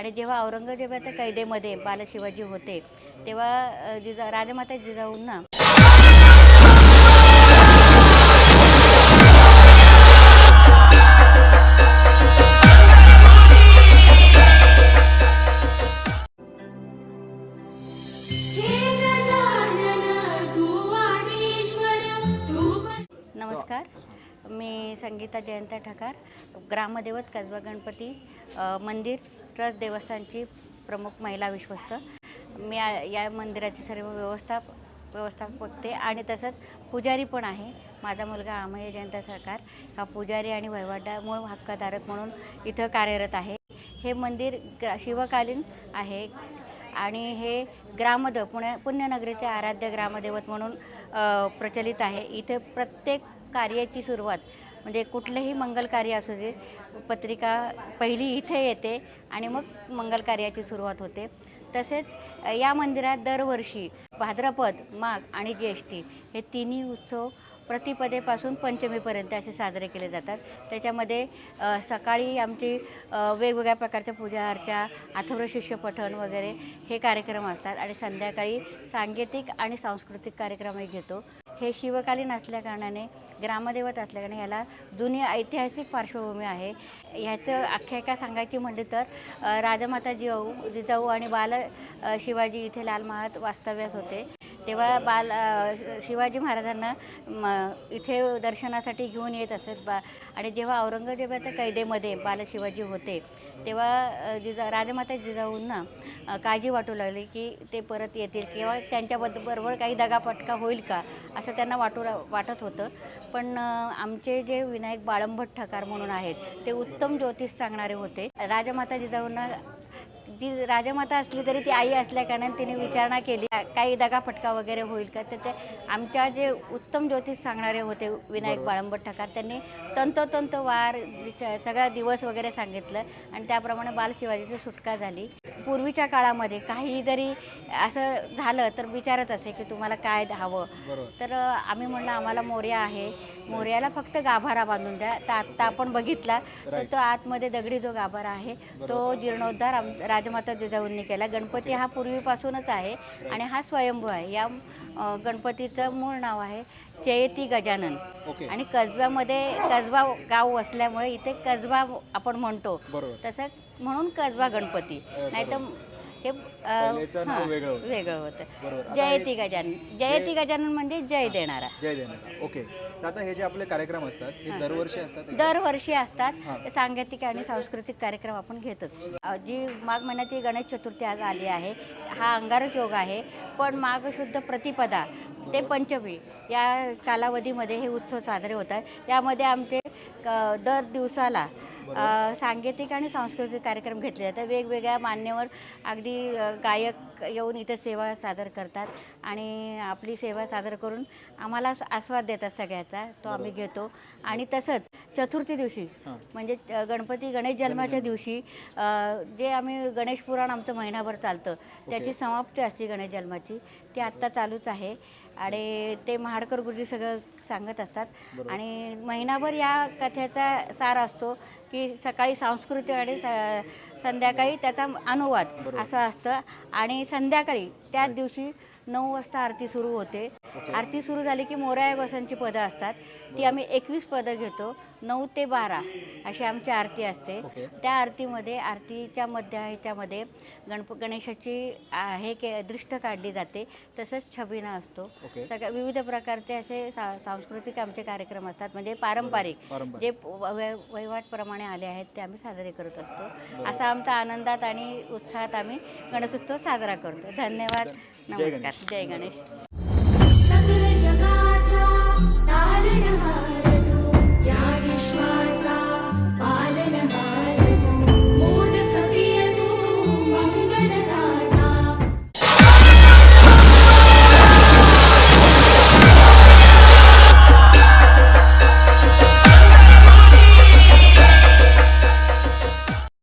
आणि जेव्हा औरंगजेबाच्या कैदेमध्ये बालशिवाजी होते तेव्हा जिजा राजमाता जिजाऊंना ना नमस्कार. मी संगीता जयंत ठकार ग्रामदेवत कसबा गणपती मंदिर ट्रस्ट देवस्थानची प्रमुख महिला विश्वस्त. मी या- मंदिराची सर्व व्यवस्था व्यवस्थापक बघते आणि तसंच पुजारी पण आहे. माझा मुलगा अमय जयंत सरकार हा पुजारी आणि वहिवाटा मूळ हक्कधारक म्हणून इथं कार्यरत आहे. हे मंदिर ग्रा शिवकालीन आहे आणि हे ग्रामदेव पुण्या पुण्यनगरीचे आराध्य ग्रामदेवत म्हणून प्रचलित आहे. इथे प्रत्येक कार्याची सुरुवात म्हणजे कुठलंही मंगल कार्य असू दे पत्रिका पहिली इथे येते आणि मग मंगल कार्याची सुरुवात होते. तसेच या मंदिरात दरवर्षी भाद्रपद माघ आणि ज्येष्ठी हे तिन्ही उत्सव प्रतिपदेपासून पंचमीपर्यंत असे साजरे केले जातात. त्याच्यामध्ये सकाळी आमची वेगवेगळ्या प्रकारच्या पूजा अर्चा अथर्व शिष्य पठण वगैरे हे कार्यक्रम असतात आणि संध्याकाळी सांगीतिक आणि सांस्कृतिक कार्यक्रमही घेतो. हे शिवकालीन असल्याकारणाने ग्रामदेवत असल्याकारणे ह्याला जुनी ऐतिहासिक पार्श्वभूमी आहे. ह्याचं आख्यायिका सांगायची म्हणली तर राजमाता जिजाऊ जिजाऊ आणि बाल शिवाजी इथे लाल महाल वास्तव्यास होते. तेव्हा बाल शिवाजी महाराजांना म, इथे दर्शनासाठी घेऊन येत असत बा. आणि जेव्हा औरंगजेबाच्या कैदेमध्ये बालशिवाजी होते तेव्हा जिजा राजमाता जिजाऊंना काळजी वाटू लागली की ते परत येतील किंवा त्यांच्याबद्दल बरोबर काही दगापटका होईल का असं त्यांना वाटू वाटत होतं. पण आमचे जे विनायक बाळंभट ठकार म्हणून आहेत ते उत्तम ज्योतिष सांगणारे होते. राजमाता जिजाऊंना जी राजमाता असली तरी ती आई असल्याकारणाने तिने विचारणा केली. काही दगाफटका वगैरे होईल का? तर ते आमच्या जे उत्तम ज्योतिष सांगणारे होते विनायक बाळंबट ठकार त्यांनी तंतोतंत वार सगळा दिवस वगैरे सांगितलं आणि त्याप्रमाणे बालशिवाजीची सुटका झाली. पूर्वीच्या काळामध्ये काही जरी असं झालं तर विचारत असे की तुम्हाला काय हवं? तर आम्ही म्हणलं आम्हाला मोर्या आहे. मोर्याला फक्त गाभारा बांधून द्या. तर आत्ता आपण बघितला. तर तो आतमध्ये दगडी जो गाभारा आहे तो जीर्णोद्धार आम राजमाता जिजाऊंनी केला. गणपती हा पूर्वीपासूनच आहे आणि हा स्वयंभू आहे. या अ, गणपतीचं मूळ नाव आहे जयती गजानन. ओके. आणि कसब्यामध्ये कसबा गाव असल्यामुळे इथे कसबा आपण म्हणतो. बरोबर. तसं म्हणून कसबा गणपती. नाही तर हे अ, पहिलेचं नाव वेगळं होतं. वेगळं बरोबर. होतं आता जयती हे- गजानन जयती गजानन म्हणजे जय देणारा. जय देणार. ओके. तर आता हे जे आपले कार्यक्रम असतात हे दरवर्षी असतात दरवर्षी. असतात. सांगीतिक आणि सांस्कृतिक कार्यक्रम आपण घेतोच. अ, जी माघ महिन्याची गणेश चतुर्थी आज आली आहे हा अंगारक योग आहे. पण माघ शुद्ध प्रतिपदा ते पंचमी या कालावधीमध्ये हे उत्सव साजरे होतात. त्यामध्ये आमचे दर दिवसाला सांगीतिक आणि सांस्कृतिक कार्यक्रम घेतले जातात. वेगवेगळ्या मान्यवर अगदी गायक येऊन इथे सेवा सादर करतात आणि आपली सेवा सादर करून आम्हाला आस्वाद देतात सगळ्याचा. तो आम्ही घेतो. आणि तसंच चतुर्थी दिवशी. म्हणजे गणपती गणेश जन्माच्या दिवशी जे आम्ही गणेश पुराण आमचं महिनाभर चालतं त्याची समाप्ती असते गणेश जन्माची. ती आत्ता चालूच आहे. आणि ते महाडकर गुरुजी सगळं सांगत असतात. आणि महिनाभर या कथेचा सार असतो की सकाळी सांस्कृतिक आणि स- संध्याकाळी त्याचा अनुवाद असं असतं. आणि संध्याकाळी त्याच दिवशी नऊ वाजता आरती सुरू होते. आरती सुरू झाली की मोराया गोसांची पदं असतात. ती आम्ही एकवीस पदं घेतो. नऊ ते बारा अशी आमची आरती असते. त्या आरतीमध्ये आरतीच्या मध्या ह्याच्यामध्ये गणप गणेशाची हे के दृष्ट काढली जाते. तसंच छबिना असतो. सगळ्या विविध प्रकारचे असे सा सांस्कृतिक आमचे कार्यक्रम असतात. म्हणजे पारंपरिक जे वहिवाटप्रमाणे आले आहेत ते आम्ही साजरे करत असतो. असा आमचा आनंदात आणि उत्साहात आम्ही गणेशोत्सव साजरा करतो. धन्यवाद. नमस्कार. जय गणेश.